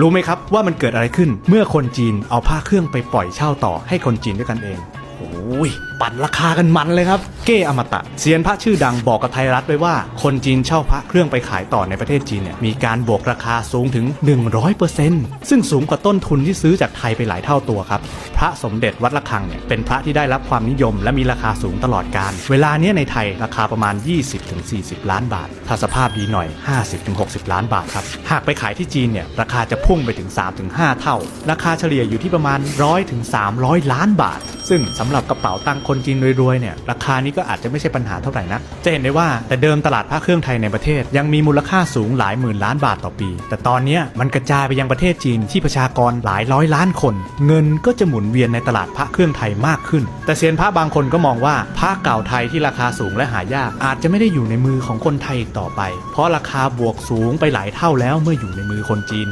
รู้ไหมครับว่ามันเกิดอะไรขึ้นเมื่อคนจีนเอาผ้าเครื่องไปปล่อยเช่าต่อให้คนจีนด้วยกันเอง โอ้ยปั่นราคากันมันเลยครับ เก้อมตะเซียนพระชื่อดังบอกกับไทยรัฐไว้ว่า คนจีนเช่าพระเครื่องไปขายต่อในประเทศจีนเนี่ยมีการบวกราคาสูงถึง 100%ซึ่งสูงกว่าต้นทุนที่ซื้อจากไทยไปหลายเท่าตัวครับ พระสมเด็จวัดระฆังเนี่ยเป็นพระที่ได้รับความนิยม และมีราคาสูงตลอดการ เวลาเนี้ยในไทยราคาประมาณ 20-40 ล้านบาท ถ้าสภาพดีหน่อย 50-60 ล้านบาทครับหากไปขายที่จีนเนี่ยราคาจะพุ่งไปถึง 3-5 เท่า ราคาเฉลี่ยอยู่ที่ประมาณ 100-300 ล้านบาท ซึ่งสำหรับกระเป๋าตังค์คนจีนรวยๆเนี่ยราคานี้ก็อาจจะไม่ใช่ปัญหาเท่าไหร่นะจะเห็นได้ว่าแต่เดิมตลาดพระเครื่องไทยในประเทศ ยังมีมูลค่าสูงหลายหมื่นล้านบาทต่อปี แต่ตอนนี้มันกระจายไปยังประเทศจีนที่ประชากรหลายร้อยล้านคน เงินก็จะหมุนเวียนในตลาดพระเครื่องไทยมากขึ้น แต่เซียนพระบางคนก็มองว่าพระเก่าไทยที่ราคาสูงและหายาก อาจจะไม่ได้อยู่ในมือของคนไทยอีกต่อไป เพราะราคาบวกสูงไปหลายเท่าแล้วเมื่ออยู่ในมือคนจีน